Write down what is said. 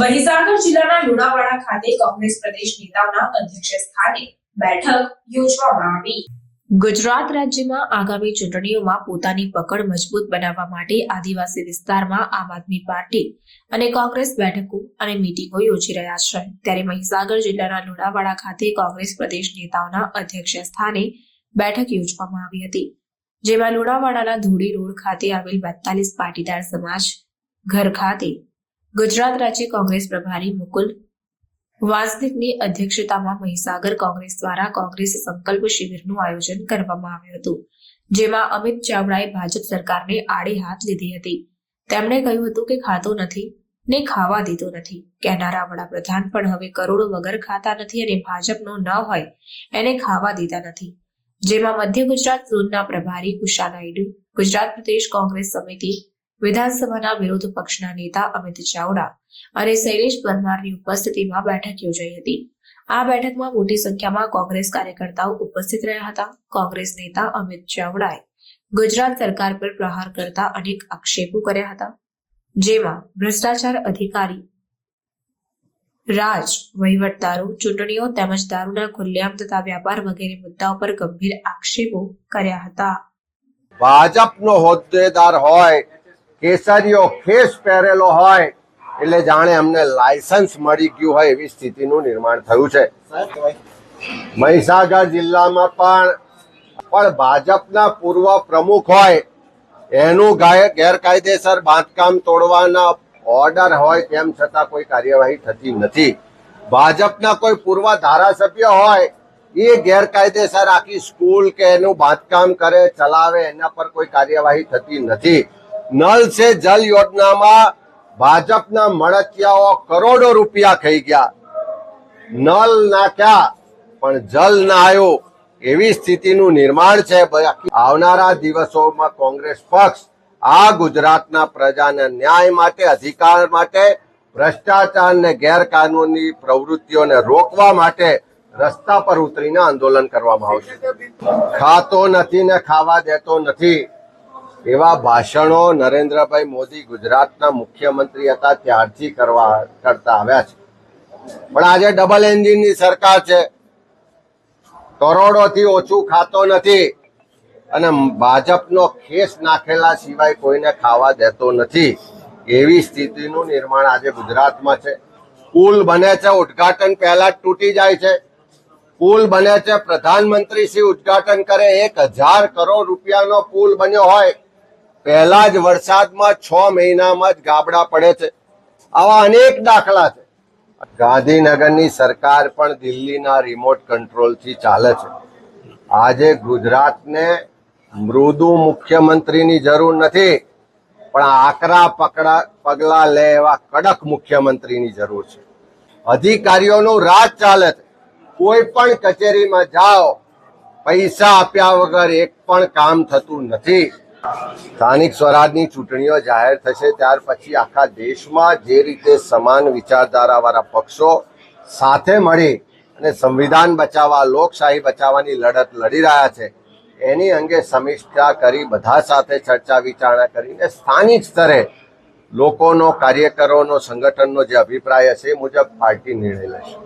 મહીસાગર જિલ્લાના લુણાવાડા ખાતે કોંગ્રેસ પ્રદેશ નેતાઓના અધ્યક્ષ સ્થાને બેઠક યોજવામાં આવી. ગુજરાત રાજ્યમાં આગામી ચૂંટણીઓમાં પોતાની પકડ મજબૂત બનાવવા માટે આદિવાસી વિસ્તારમાં આમ આદમી પાર્ટી અને કોંગ્રેસ બેઠકો અને મીટિંગો યોજી રહ્યા છે. ત્યારે મહીસાગર જિલ્લાના લુણાવાડા ખાતે કોંગ્રેસ પ્રદેશ નેતાઓના અધ્યક્ષ સ્થાને બેઠક યોજવામાં આવી હતી, જેમાં લુણાવાડાના ધોળી રોડ ખાતે આવેલ બેતાલીસ પાટીદાર સમાજ ઘર ખાતે ગુજરાત રાજ્ય કોંગ્રેસ પ્રભારી મુકુલ વાસનિકની અધ્યક્ષતામાં મહીસાગર કોંગ્રેસ દ્વારા કોંગ્રેસ સંકલ્પ શિબિરનું આયોજન કરવામાં આવ્યું હતું, જેમાં અમિત ચાવડાએ ભાજપ સરકારને આડે હાથ લીધી હતી. તેમણે કહ્યું હતું કે ખાતો નથી ને ખાવા દીધો નથી. કહેનારા વડાપ્રધાન પણ હવે કરોડો વગર ખાતા નથી અને ભાજપનો ન હોય એને ખાવા દીધા નથી. જેમાં મધ્ય ગુજરાત ઝોનના પ્રભારી કુશા નાયડુ, ગુજરાત પ્રદેશ કોંગ્રેસ સમિતિ વિધાનસભાના વિરોધ પક્ષના નેતા અમિત ચાવડા અને શૈલેષ પરમારની ઉપસ્થિતિમાં બેઠક યોજાઈ હતી. આ બેઠકમાં મોટી સંખ્યામાં કોંગ્રેસ કાર્યકર્તાઓ ઉપસ્થિત રહ્યા હતા. કોંગ્રેસ નેતા અમિત ચાવડાએ ગુજરાત સરકાર પર પ્રહાર કરતા અનેક આક્ષેપો કર્યા હતા. જેમાં ભ્રષ્ટાચાર અધિકારી રાજ વહીવટદારો, ચૂંટણીઓ તેમજ દારૂના ખુલ્લેઆમ તથા વ્યાપાર વગેરે મુદ્દાઓ પર ગંભીર આક્ષેપો કર્યા હતા. ભાજપનો હોદ્દેદાર હોય કેસરીયો ખેસ પહેરેલો હોય, એટલે જાણે અમને લાયસન્સ મળી ગયું હોય એવી સ્થિતિનું નિર્માણ થયું છે. મહીસાગર જિલ્લામાં પણ પણ ભાજપના પૂર્વ પ્રમુખ હોય, એનું ગેરકાયદેસર બાંધકામ તોડવાના ઓર્ડર હોય તેમ છતાં કોઈ કાર્યવાહી થતી નથી. ભાજપના કોઈ પૂર્વ ધારાસભ્ય હોય, એ ગેરકાયદેસર આખી સ્કૂલ કે એનું બાંધકામ કરે, ચલાવે, એના પર કોઈ કાર્યવાહી થતી નથી. નલ સે જલ યોજનામાં ભાજપના મળતિયાઓ કરોડો રૂપિયા ખાઈ ગયા. નલ નાખ્યા પણ જલ ના આવ્યો એવી સ્થિતિનું નિર્માણ છે આવનારા દિવસોમાં કોંગ્રેસ પક્ષ આ ગુજરાતના પ્રજાના ન્યાય માટે, અધિકાર માટે, ભ્રષ્ટાચાર ને ગેરકાનૂની પ્રવૃત્તિઓને રોકવા માટે રસ્તા પર ઉતરીને આંદોલન કરવામાં આવશે. ખાતો નથી ને ખાવા દેતો નથી. એવા ભાષણો નરેન્દ્રભાઈ મોદી ગુજરાતના મુખ્યમંત્રી હતા ત્યારથી કરવા કરતા આવ્યા છે. પણ આજે ડબલ એન્જિનની સરકાર છે. કરોડોથી ઓછું ખાતો નથી અને ભાજપનો ખેસ નાખેલા સિવાય કોઈને ખાવા દેતો નથી. એવી સ્થિતિનું નિર્માણ આજે ગુજરાતમાં છે. પુલ બને છે, ઉદઘાટન પહેલા જ તૂટી જાય છે. પુલ બને છે, પ્રધાનમંત્રી શ્રી ઉદઘાટન કરે, એક હજાર કરોડ રૂપિયાનો પુલ બન્યો હોય પહેલા જ વરસાદમાં છ મહિનામાં જ ગાબડા પડે છે. આવા અનેક દાખલા છે. ગાંધીનગરની સરકાર પણ દિલ્હીના રિમોટ કંટ્રોલથી ચાલે છે. આજે ગુજરાતને મૃદુ મુખ્યમંત્રીની જરૂર નથી, પણ આકરા પકડા પગલા લે એવા કડક મુખ્યમંત્રીની જરૂર છે. અધિકારીઓનું રાજ ચાલે છે. કોઈ પણ કચેરીમાં જાઓ, પૈસા આપ્યા વગર એક પણ કામ થતું નથી. સ્થાનિક સ્વરાજની ચૂંટણીઓ જાહેર થશે ત્યાર પછી આખા દેશમાં જે રીતે સમાન વિચારધારાવાળા પક્ષો સાથે મળી અને સંવિધાન બચાવવા, લોકશાહી બચાવવાની લડત લડી રહ્યા છે, એની અંગે સમીક્ષા કરી, બધા સાથે ચર્ચા વિચારણા કરીને સ્થાનિક સ્તરે લોકોનો, કાર્યકરોનો, સંગઠનનો જે અભિપ્રાય હશે એ મુજબ પાર્ટી નિર્ણય લેશે.